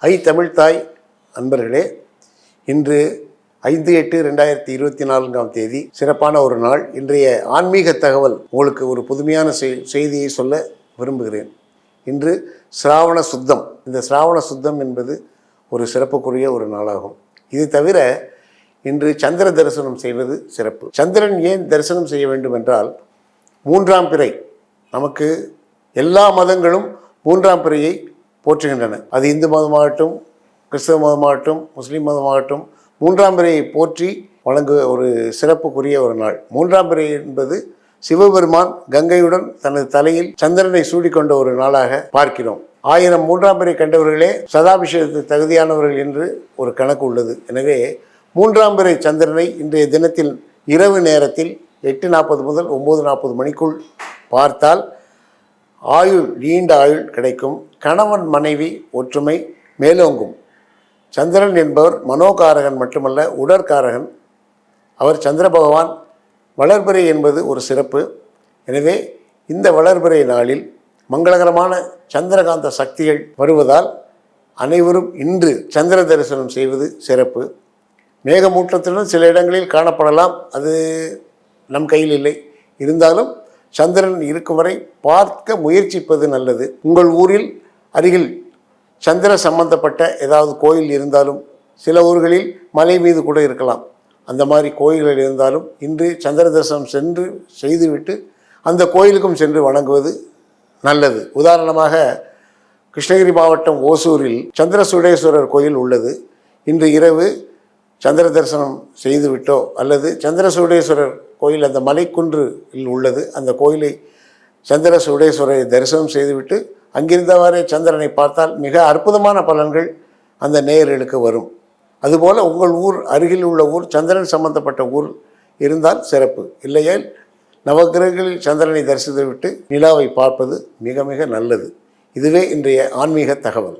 ஐ தமிழ்தாய் அன்பர்களே இன்று ஐந்து எட்டு ரெண்டாயிரத்தி இருபத்தி நான்காம் தேதி சிறப்பான ஒரு நாள். இன்றைய ஆன்மீக தகவல் உங்களுக்கு ஒரு புதுமையான செய்- செய்தியை சொல்ல விரும்புகிறேன். இன்று சிராவண சுத்தம். இந்த சிராவண சுத்தம் என்பது ஒரு சிறப்புக்குரிய ஒரு நாளாகும். இது தவிர இன்று சந்திர தரிசனம் செய்வது சிறப்பு. சந்திரன் ஏன் தரிசனம் செய்ய வேண்டும் என்றால் மூன்றாம் பிறை நமக்கு எல்லா மதங்களும் மூன்றாம் பிறையை போற்றுகின்றன. அது இந்து மதமாகட்டும் கிறிஸ்தவ மதமாகட்டும் முஸ்லீம் மதமாகட்டும் மூன்றாம் பிறையை போற்றி வழங்கு ஒரு சிறப்புக்குரிய ஒரு நாள். மூன்றாம் பிறை என்பது சிவபெருமான் கங்கையுடன் தனது தலையில் சந்திரனை சூடிக்கொண்ட ஒரு நாளாக பார்க்கிறோம். ஆயிரம் மூன்றாம் பிறை கண்டவர்களே சதாபிஷேகத்துக்கு தகுதியானவர்கள் என்று ஒரு கணக்கு உள்ளது. எனவே மூன்றாம் பிறை சந்திரனை இன்றைய தினத்தில் இரவு நேரத்தில் எட்டு நாற்பது முதல் ஒம்பது நாற்பது மணிக்குள் பார்த்தால் ஆயுள் நீண்ட ஆயுள் கிடைக்கும். கணவன் மனைவி ஒற்றுமை மேலோங்கும். சந்திரன் என்பவர் மனோகாரகன் மட்டுமல்ல உடற்காரகன். அவர் சந்திர பகவான். வளர்பிறை என்பது ஒரு சிறப்பு. எனவே இந்த வளர்பிறை நாளில் மங்களகரமான சந்திரகாந்த சக்திகள் வருவதால் அனைவரும் இன்று சந்திர தரிசனம் செய்வது சிறப்பு. மேகமூட்டத்துடன் சில இடங்களில் காணப்படலாம். அது நம் கையில் இல்லை. இருந்தாலும் சந்திரன் இருக்கும் வரை பார்க்க முயற்சிப்பது நல்லது. உங்கள் ஊரில் அருகில் சந்திர சம்பந்தப்பட்ட ஏதாவது கோயில் இருந்தாலும் சில ஊர்களில் மலை மீது கூட இருக்கலாம். அந்த மாதிரி கோயில்கள் இருந்தாலும் இன்று சந்திர தரிசனம் சென்று செய்துவிட்டு அந்த கோயிலுக்கும் சென்று வணங்குவது நல்லது. உதாரணமாக கிருஷ்ணகிரி மாவட்டம் ஓசூரில் சந்திர சுடேஸ்வரர் கோயில் உள்ளது. இன்று இரவு சந்திர தரிசனம் செய்துவிட்டோ அல்லது சந்திர சூடேஸ்வரர் கோயில் அந்த மலைக்குன்றில் உள்ளது அந்த கோயிலை சந்திர சூடேஸ்வரரை தரிசனம் செய்துவிட்டு அங்கிருந்தவாறே சந்திரனை பார்த்தால் மிக அற்புதமான பலன்கள் அந்த நேயர்களுக்கு வரும். அதுபோல் உங்கள் ஊர் அருகில் உள்ள ஊர் சந்திரன் சம்பந்தப்பட்ட ஊர் இருந்தால் சிறப்பு. இல்லையேல் நவகிரகங்களில் சந்திரனை தரிசித்துவிட்டு நிலாவை பார்ப்பது மிக மிக நல்லது. இதுவே இன்றைய ஆன்மீக தகவல்.